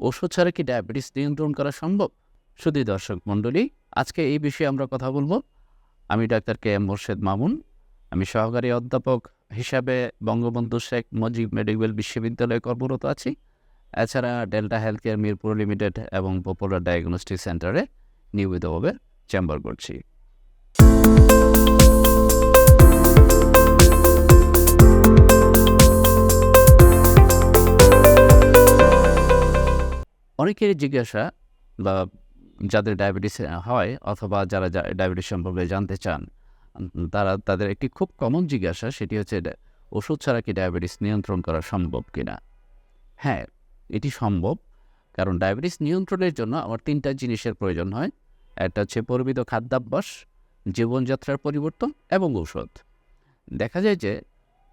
ওষুধ ছাড়া কি ডায়াবেটিস নিয়ন্ত্রণ করা সম্ভব? শুধু দর্শক মণ্ডলী, আজকে এই বিষয়ে আমরা কথা বলব। আমি doctor K M Morshed Mamun. আমি সহকারী অধ্যাপক হিসাবে বঙ্গবন্ধু শেখ মুজিব মেডিকেল বিশ্ববিদ্যালয়ে কর্মরত আছি। এছাড়া delta health care Mirpur limited এবং পপুলার ডায়াগনস্টিক সেন্টারে নিয়মিতভাবে চেম্বার করছি। অনেকেরই জিজ্ঞাসা বা যাদের ডায়াবেটিস হয় অথবা যারা ডায়াবেটিস সম্পর্কে জানতে চান, তারা, তাদের একটি খুব কমন জিজ্ঞাসা সেটি হচ্ছে ওষুধ ছাড়া কি ডায়াবেটিস নিয়ন্ত্রণ করা সম্ভব কিনা? হ্যাঁ এটি সম্ভব, কারণ ডায়াবেটিস নিয়ন্ত্রণের জন্য আমার তিনটা জিনিসের প্রয়োজন হয়। একটা হচ্ছে পরিমিত খাদ্যাভ্যাস, জীবনযাত্রার পরিবর্তন এবং ঔষধ। দেখা যায় যে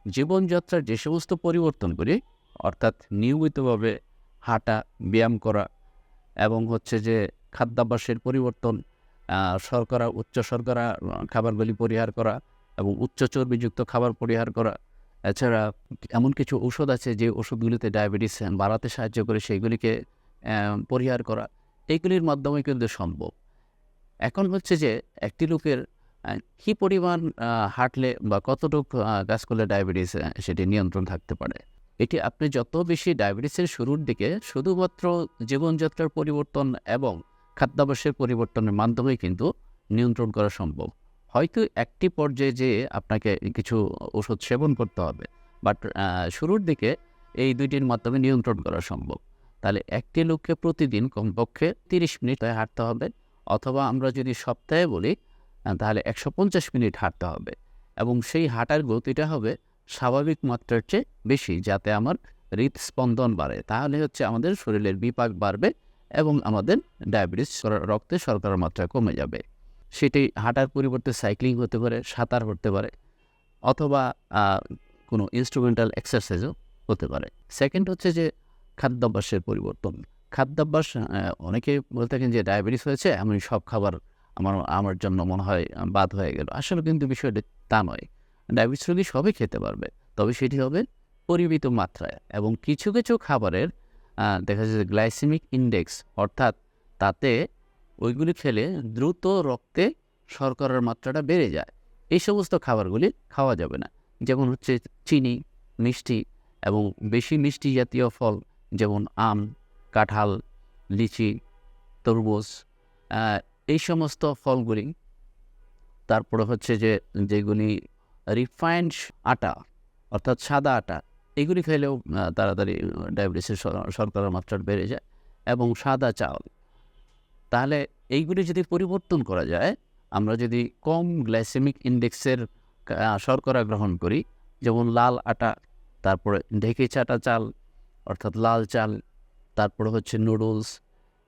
জীবনযাত্রার যে সমস্ত পরিবর্তন করি অর্থাৎ নিয়মিতভাবে হাঁটা, ব্যায়াম করা এবং হচ্ছে যে খাদ্যাভ্যাসের পরিবর্তন শর্করা, উচ্চ শর্করা খাবারগুলি পরিহার করা এবং উচ্চ চর্বিযুক্ত খাবার পরিহার করা। এছাড়া এমন কিছু ওষুধ আছে যে ওষুধগুলিতে ডায়াবেটিস বাড়াতে সাহায্য করে সেইগুলিকে পরিহার করা। এইগুলির মাধ্যমে কিন্তু সম্ভব। এখন হচ্ছে যে একটি লোকের কী পরিমাণ হাঁটলে বা কতটুকু কাজ করলে ডায়াবেটিস সেটি নিয়ন্ত্রণ থাকতে পারে? এটি আপনি যত বেশি ডায়াবেটিসের শুরুর দিকে শুধুমাত্র জীবনযাত্রার পরিবর্তন এবং খাদ্যাভ্যাসের পরিবর্তনের মাধ্যমে কিন্তু নিয়ন্ত্রণ করা সম্ভব। হয়তো একটি পর্যায়ে যে আপনাকে কিছু ওষুধ সেবন করতে হবে, বাট শুরুর দিকে এই দুইটির মাধ্যমে নিয়ন্ত্রণ করা সম্ভব। তাহলে একটি লোককে প্রতিদিন কমপক্ষে তিরিশ মিনিট হাঁটতে হবে অথবা আমরা যদি সপ্তাহে বলি, তাহলে একশো পঞ্চাশ মিনিট হাঁটতে হবে এবং সেই হাঁটার গতিটা হবে স্বাভাবিক মাত্রার চেয়ে বেশি যাতে আমার হৃদস্পন্দন বাড়ে। তাহলে হচ্ছে আমাদের শরীরের বিপাক বাড়বে এবং আমাদের ডায়াবেটিস রক্তে শর্করার মাত্রা কমে যাবে। সেটি হাঁটার পরিবর্তে সাইক্লিং হতে পারে, সাঁতার হতে পারে অথবা কোনো ইনস্ট্রুমেন্টাল এক্সারসাইজও হতে পারে। সেকেন্ড হচ্ছে যে খাদ্যাভ্যাসের পরিবর্তন। খাদ্যাভ্যাস অনেকে বলে থাকেন যে ডায়াবেটিস হয়েছে, আমি সব খাবার আমার আমার জন্য মনে হয় বাদ হয়ে গেল। আসলে কিন্তু বিষয়টি তা নয়। ডায়াবেটিস রোগী সবই খেতে পারবে। তবে সেটি হবে পরিমিত মাত্রায় এবং কিছু কিছু খাবারের দেখা যাচ্ছে গ্লাইসেমিক ইন্ডেক্স, অর্থাৎ তাতে ওইগুলি খেলে দ্রুত রক্তে শর্করার মাত্রাটা বেড়ে যায়। এই সমস্ত খাবারগুলি খাওয়া যাবে না। যেমন হচ্ছে চিনি, মিষ্টি এবং বেশি মিষ্টি জাতীয় ফল যেমন আম, কাঁঠাল, লিচি, তরমুজ এই সমস্ত ফলগুলি। তারপরে হচ্ছে যে, যেগুলি রিফাইন্ড আটা, অর্থাৎ সাদা আটা, এগুলি খাইলেও তাড়াতাড়ি ডায়াবেটিসের শর- শর্করার মাত্রা বেড়ে যায় এবং সাদা চাল। তাহলে এইগুলি যদি পরিবর্তন করা যায়, আমরা যদি কম গ্লাইসেমিক ইন্ডেক্সের শর্করা গ্রহণ করি, যেমন লাল আটা, তারপরে ঢেকে চাটা চাল, অর্থাৎ লাল চাল, তারপরে হচ্ছে নুডলস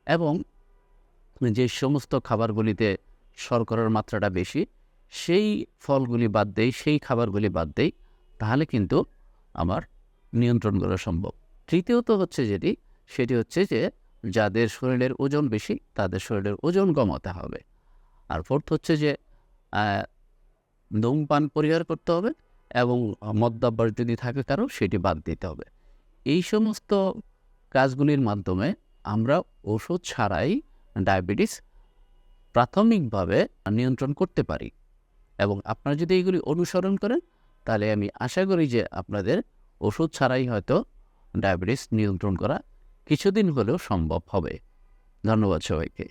এবং যে সমস্ত খাবারগুলিতে শর্করার মাত্রাটা বেশি সেই ফলগুলি বাদ দেই, সেই খাবারগুলি বাদ দেই, তাহলে কিন্তু আমার নিয়ন্ত্রণ করা সম্ভব। তৃতীয়ত হচ্ছে যেটি, সেটি হচ্ছে যে যাদের শরীরের ওজন বেশি, তাদের শরীরের ওজন কমাতে হবে। আর ফোর্থ হচ্ছে যে ধূমপান পরিহার করতে হবে এবং মদ্যাভ্যাস যদি থাকে কারও, সেটি বাদ দিতে হবে। এই সমস্ত কাজগুলির মাধ্যমে আমরা ওষুধ ছাড়াই ডায়াবেটিস প্রাথমিকভাবে নিয়ন্ত্রণ করতে পারি। এবং আপনারা যদি এইগুলি অনুসরণ করেন, তাহলে আমি আশা করি যে আপনাদের ওষুধ ছাড়াই হয়তো ডায়াবেটিস নিয়ন্ত্রণ করা কিছুদিন হলেও সম্ভব হবে। ধন্যবাদ সবাইকে।